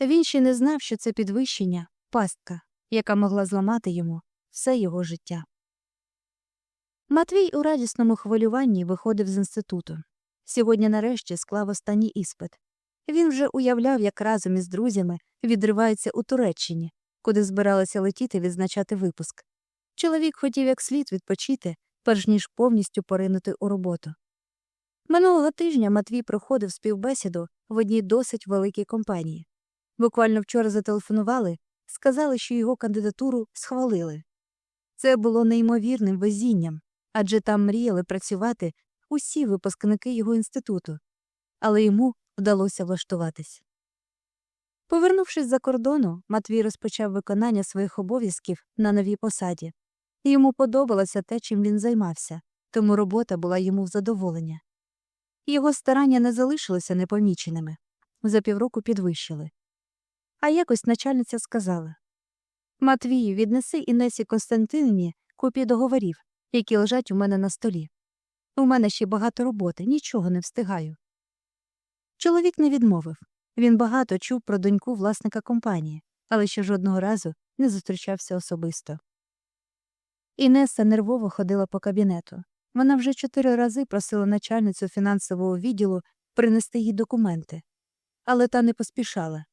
Він ще не знав, що це підвищення пастка, яка могла зламати йому все його життя. Матвій у радісному хвилюванні виходив з інституту. Сьогодні нарешті склав останній іспит. Він вже уявляв, як разом із друзями відривається у Туреччині, куди збиралися летіти відзначати випуск. Чоловік хотів як слід відпочити, перш ніж повністю поринути у роботу. Минулого тижня Матвій проходив співбесіду в одній досить великій компанії. Буквально вчора зателефонували, сказали, що його кандидатуру схвалили. Це було неймовірним везінням, адже там мріяли працювати усі випускники його інституту, але йому вдалося влаштуватись. Повернувшись за кордону, Матвій розпочав виконання своїх обов'язків на новій посаді. Йому подобалося те, чим він займався, тому робота була йому в задоволення. Його старання не залишилися непоміченими за півроку підвищили. А якось начальниця сказала Матвію, віднеси Інесі Константинівні копії договорів, які лежать у мене на столі. У мене ще багато роботи, нічого не встигаю. Чоловік не відмовив. Він багато чув про доньку власника компанії, але ще жодного разу не зустрічався особисто. Інеса нервово ходила по кабінету. Вона вже чотири рази просила начальницю фінансового відділу принести їй документи, але та не поспішала.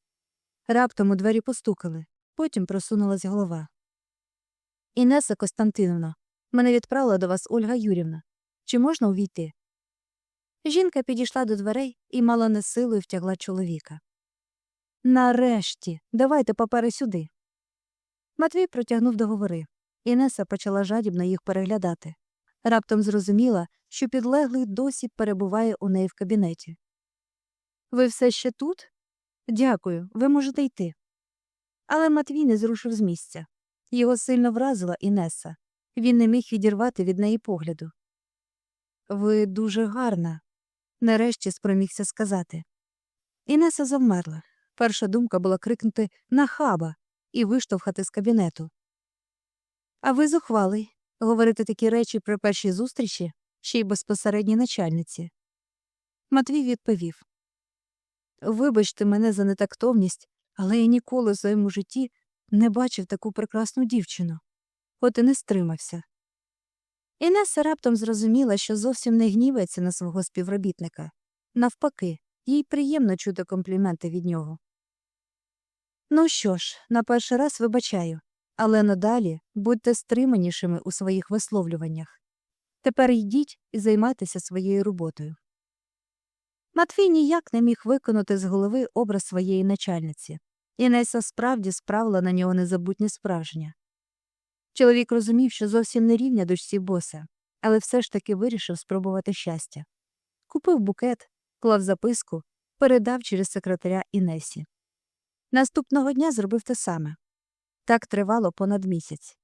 Раптом у двері постукали, потім просунулась голова. Інеса Костянтиновна, мене відправила до вас Ольга Юрівна. Чи можна увійти? Жінка підійшла до дверей і мало не силою втягла чоловіка. Нарешті, давайте папери сюди. Матвій протягнув договори. Інеса почала жадібно їх переглядати. Раптом зрозуміла, що підлеглий досі перебуває у неї в кабінеті. Ви все ще тут? Дякую, ви можете йти. Але Матвій не зрушив з місця. Його сильно вразила Інеса. Він не міг відірвати від неї погляду. Ви дуже гарна, нарешті спромігся сказати. Інеса завмерла. Перша думка була крикнути нахаба і виштовхати з кабінету. А ви зухвалий говорити такі речі при першій зустрічі, ще й безпосередній начальниці. Матвій відповів Вибачте мене за нетактовність, але я ніколи в своєму житті не бачив таку прекрасну дівчину, от і не стримався. Інеса раптом зрозуміла, що зовсім не гнівається на свого співробітника. Навпаки, їй приємно чути компліменти від нього. Ну що ж, на перший раз вибачаю, але надалі будьте стриманішими у своїх висловлюваннях. Тепер йдіть і займайтеся своєю роботою. Матвій ніяк не міг виконати з голови образ своєї начальниці. Інеса справді справила на нього незабутнє справжнє. Чоловік розумів, що зовсім не рівня дочці боса, але все ж таки вирішив спробувати щастя. Купив букет, клав записку, передав через секретаря Інесі. Наступного дня зробив те саме. Так тривало понад місяць.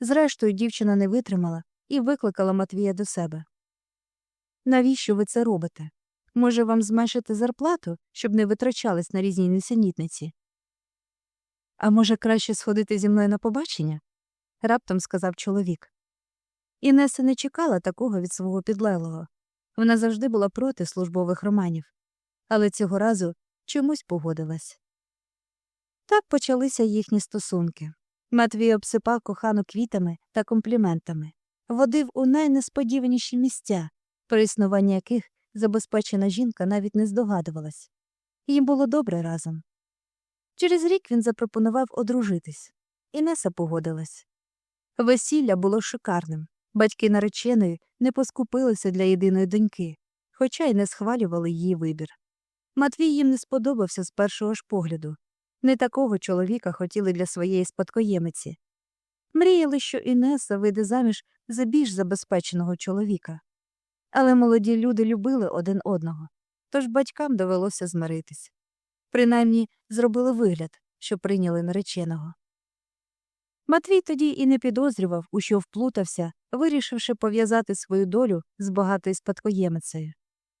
Зрештою, дівчина не витримала і викликала Матвія до себе. Навіщо ви це робите? Може, вам зменшити зарплату, щоб не витрачались на різні несенітниці? А може, краще сходити зі мною на побачення? раптом сказав чоловік. Інеса не чекала такого від свого підлеглого. Вона завжди була проти службових романів, але цього разу чомусь погодилась. Так почалися їхні стосунки. Матвій обсипав кохану квітами та компліментами, водив у найнесподіваніші місця, про існування яких забезпечена жінка навіть не здогадувалась. Їм було добре разом. Через рік він запропонував одружитись. Інеса погодилась. Весілля було шикарним. Батьки нареченої не поскупилися для єдиної доньки, хоча й не схвалювали її вибір. Матвій їм не сподобався з першого ж погляду. Не такого чоловіка хотіли для своєї спадкоємиці. Мріяли, що Інеса вийде заміж за більш забезпеченого чоловіка. Але молоді люди любили один одного, тож батькам довелося змиритись. Принаймні зробили вигляд, що прийняли нареченого. Матвій тоді і не підозрював, у що вплутався, вирішивши пов'язати свою долю з багатою спадкоємицею.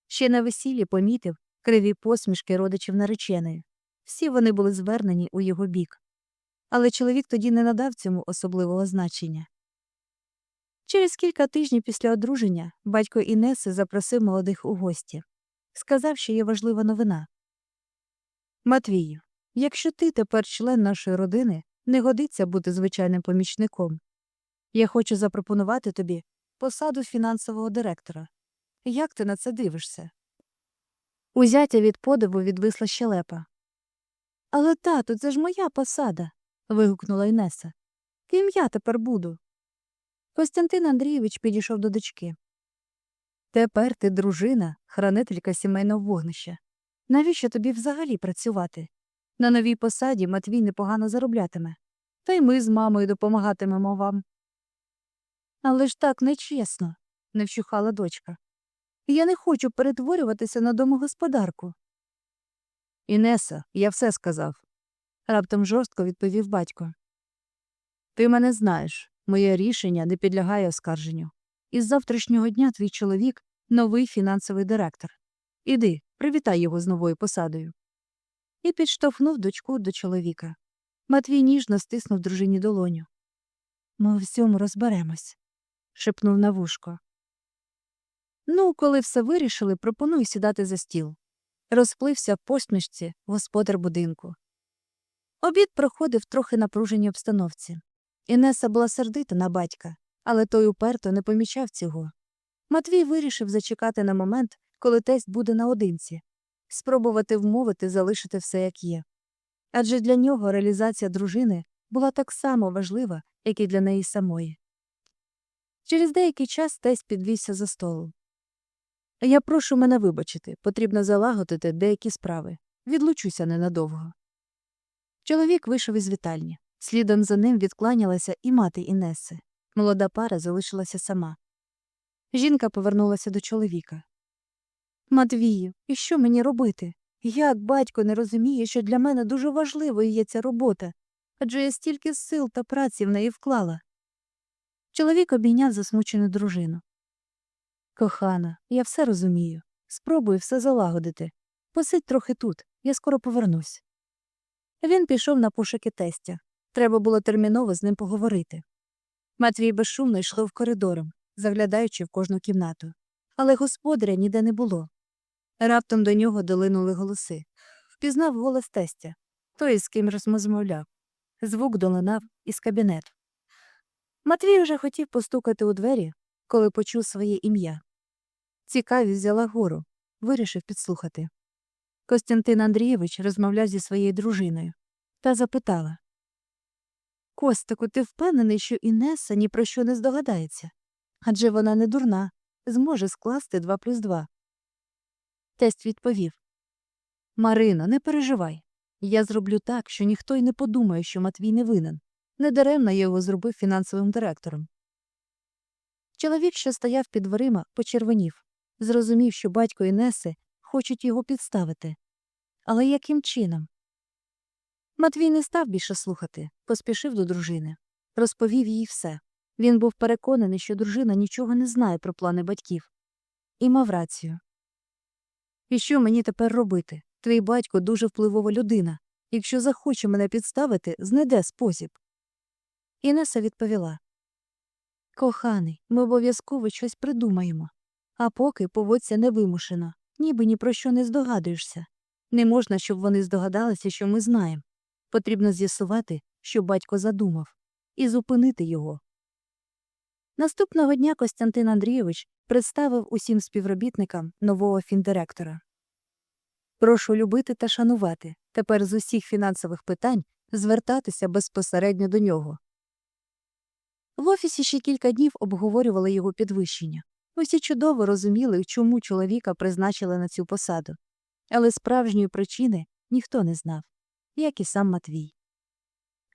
Ще на весіллі помітив криві посмішки родичів нареченої. Всі вони були звернені у його бік. Але чоловік тоді не надав цьому особливого значення. Через кілька тижнів після одруження батько Інеси запросив молодих у гості. Сказав, що є важлива новина. Матвію, Якщо ти тепер член нашої родини, не годиться бути звичайним помічником. Я хочу запропонувати тобі посаду фінансового директора. Як ти на це дивишся? Узяття від подиву відвисла щелепа. Але тату, це ж моя посада. вигукнула Інеса. Ким я тепер буду? Костянтин Андрійович підійшов до дочки. Тепер ти дружина, хранителька сімейного вогнища. Навіщо тобі взагалі працювати? На новій посаді Матвій непогано зароблятиме, та й ми з мамою допомагатимемо вам. Але ж так нечесно, не вщухала дочка. Я не хочу перетворюватися на домогосподарку. Інеса, я все сказав, раптом жорстко відповів батько. Ти мене знаєш, моє рішення не підлягає оскарженню. Із завтрашнього дня твій чоловік новий фінансовий директор. Іди, привітай його з новою посадою. І підштовхнув дочку до чоловіка. Матвій ніжно стиснув дружині долоню. Ми у всьому розберемось, шепнув на вушко. Ну, коли все вирішили, пропоную сідати за стіл. Розплився в посмішці господар будинку. Обід проходив трохи напруженій обстановці. Інеса була сердита на батька, але той уперто не помічав цього. Матвій вирішив зачекати на момент, коли тесть буде наодинці, спробувати вмовити залишити все як є. Адже для нього реалізація дружини була так само важлива, як і для неї самої. Через деякий час тесть підвівся за столу. Я прошу мене вибачити, потрібно залагодити деякі справи. Відлучуся ненадовго. Чоловік вийшов із вітальні. Слідом за ним відкланялася і мати Інеси. Молода пара залишилася сама. Жінка повернулася до чоловіка. Матвію, і що мені робити? Як батько не розуміє, що для мене дуже важливою є ця робота, адже я стільки сил та праці в неї вклала. Чоловік обійняв засмучену дружину. Кохана, я все розумію. Спробую все залагодити. Посидь трохи тут, я скоро повернусь. Він пішов на пошуки тестя. Треба було терміново з ним поговорити. Матвій безшумно йшов коридором, заглядаючи в кожну кімнату. Але господаря ніде не було. Раптом до нього долинули голоси. Впізнав голос тестя, той, з ким розмовляв. Звук долинав із кабінету. Матвій уже хотів постукати у двері, коли почув своє ім'я. Цікавість взяла гору, вирішив підслухати. Костянтин Андрійович розмовляв зі своєю дружиною та запитала Костику, ти впевнений, що Інеса ні про що не здогадається? Адже вона не дурна, зможе скласти два плюс два. Тесть відповів Марино, не переживай. Я зроблю так, що ніхто й не подумає, що Матвій не винен. Недаремно я його зробив фінансовим директором. Чоловік, що стояв під дверима, почервонів, зрозумів, що батько Інеси хочуть його підставити. Але яким чином? Матвій не став більше слухати, поспішив до дружини, розповів їй все. Він був переконаний, що дружина нічого не знає про плани батьків. І мав рацію. І що мені тепер робити? Твій батько дуже впливова людина. Якщо захоче мене підставити, знайде спосіб. Інеса відповіла Коханий, ми обов'язково щось придумаємо. А поки поводься невимушено, ніби ні про що не здогадуєшся. Не можна, щоб вони здогадалися, що ми знаємо. Потрібно з'ясувати, що батько задумав, і зупинити його. Наступного дня Костянтин Андрійович представив усім співробітникам нового фіндиректора. Прошу любити та шанувати тепер з усіх фінансових питань звертатися безпосередньо до нього. В офісі ще кілька днів обговорювали його підвищення. Усі чудово розуміли, чому чоловіка призначили на цю посаду, але справжньої причини ніхто не знав, як і сам Матвій.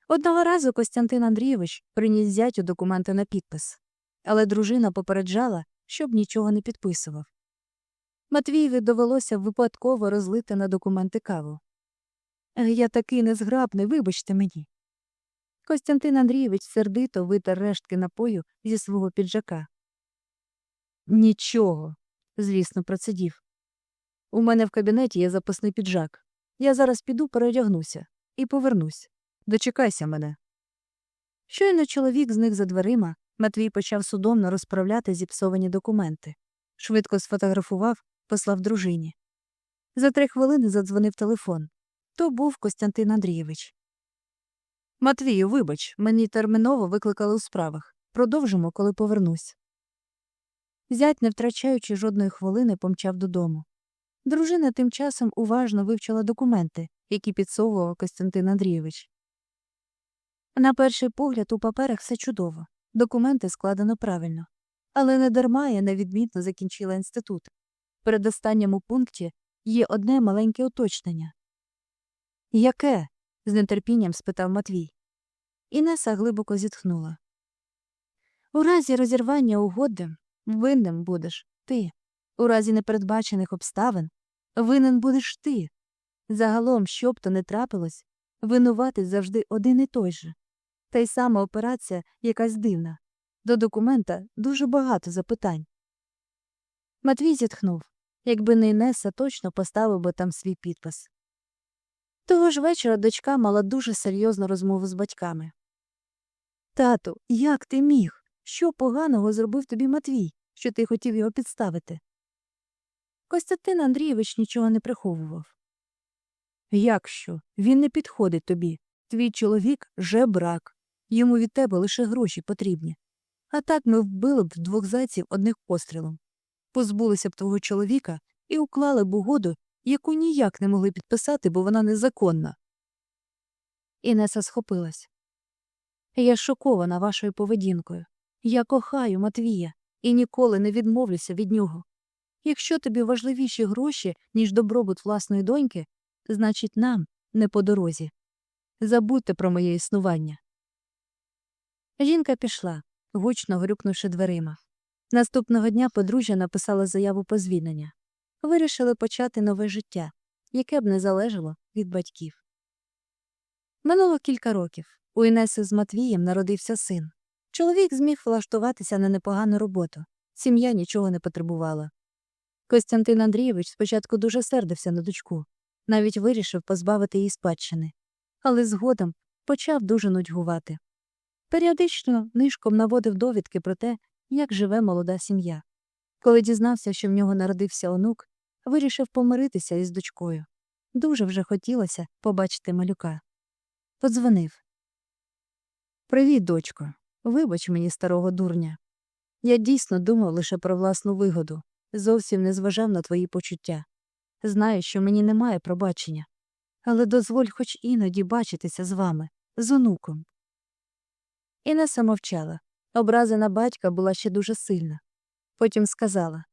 Одного разу Костянтин Андрійович приніс зятю документи на підпис, але дружина попереджала, щоб нічого не підписував. Матвієві довелося випадково розлити на документи каву. «Е, Я такий незграбний, вибачте мені. Костянтин Андрійович сердито витер рештки напою зі свого піджака. Нічого, злісно процедів. У мене в кабінеті є запасний піджак. Я зараз піду переодягнуся і повернусь. Дочекайся мене. Щойно чоловік зник за дверима, Матвій почав судомно розправляти зіпсовані документи. Швидко сфотографував, послав дружині. За три хвилини задзвонив телефон. То був Костянтин Андрійович. Матвію, вибач, мені терміново викликали у справах. Продовжимо, коли повернусь. Зять, не втрачаючи жодної хвилини, помчав додому. Дружина тим часом уважно вивчила документи, які підсовував Костянтин Андрійович. На перший погляд у паперах все чудово, документи складено правильно. Але не дарма я невідмітно закінчила інститут. В передостанньому пункті є одне маленьке уточнення. Яке? з нетерпінням спитав Матвій. Інеса глибоко зітхнула. У разі розірвання угоди винним будеш ти. У разі непередбачених обставин винен будеш ти. Загалом, що б то не трапилось, винуватий завжди один і той же. Та й сама операція якась дивна. До документа дуже багато запитань. Матвій зітхнув. Якби не Інеса, точно поставив би там свій підпис. Того ж вечора дочка мала дуже серйозну розмову з батьками. Тату, як ти міг? Що поганого зробив тобі Матвій, що ти хотів його підставити? Костянтин Андрійович нічого не приховував. Як що? Він не підходить тобі. Твій чоловік жебрак. Йому від тебе лише гроші потрібні. А так ми вбили б двох зайців одним пострілом. Позбулися б твого чоловіка і уклали б угоду, яку ніяк не могли підписати, бо вона незаконна. Інеса схопилась. Я шокована вашою поведінкою. Я кохаю Матвія і ніколи не відмовлюся від нього. Якщо тобі важливіші гроші, ніж добробут власної доньки, значить нам не по дорозі. Забудьте про моє існування. Жінка пішла, гучно грюкнувши дверима. Наступного дня подружжя написала заяву по звільнення. Вирішили почати нове життя, яке б не залежало від батьків. Минуло кілька років. У Інеси з Матвієм народився син. Чоловік зміг влаштуватися на непогану роботу. Сім'я нічого не потребувала. Костянтин Андрійович спочатку дуже сердився на дочку, навіть вирішив позбавити її спадщини, але згодом почав дуже нудьгувати. Періодично нишком наводив довідки про те, як живе молода сім'я. Коли дізнався, що в нього народився онук, вирішив помиритися із дочкою. Дуже вже хотілося побачити малюка. Подзвонив. Привіт, дочко. Вибач мені старого дурня. Я дійсно думав лише про власну вигоду, зовсім не зважав на твої почуття. Знаю, що мені немає пробачення, але дозволь хоч іноді бачитися з вами, з онуком. Інеса мовчала. Образа на батька була ще дуже сильна. Потім сказала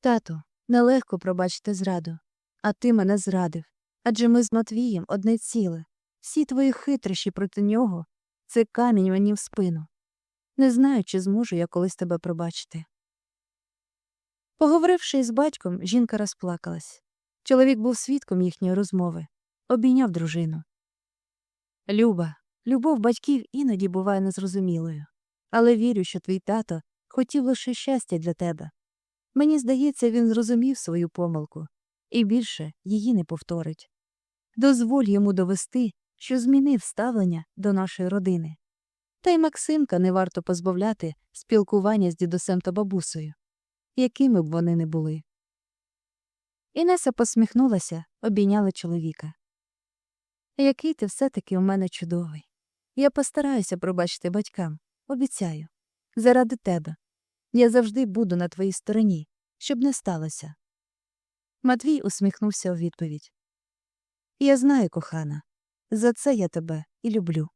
Тато, нелегко пробачити зраду, а ти мене зрадив. Адже ми з Матвієм одне ціле. Всі твої хитрощі проти нього це камінь мені в спину. Не знаю, чи зможу я колись тебе пробачити. Поговоривши із батьком, жінка розплакалась. Чоловік був свідком їхньої розмови, обійняв дружину. Люба, любов батьків іноді буває незрозумілою, але вірю, що твій тато хотів лише щастя для тебе. Мені здається, він зрозумів свою помилку і більше її не повторить. Дозволь йому довести, що змінив ставлення до нашої родини. Та й Максимка не варто позбавляти спілкування з дідусем та бабусею, якими б вони не були. Інеса посміхнулася, обійняла чоловіка. Який ти все таки у мене чудовий. Я постараюся пробачити батькам, обіцяю. Заради тебе. Я завжди буду на твоїй стороні, щоб не сталося. Матвій усміхнувся у відповідь. Я знаю, кохана, за це я тебе і люблю.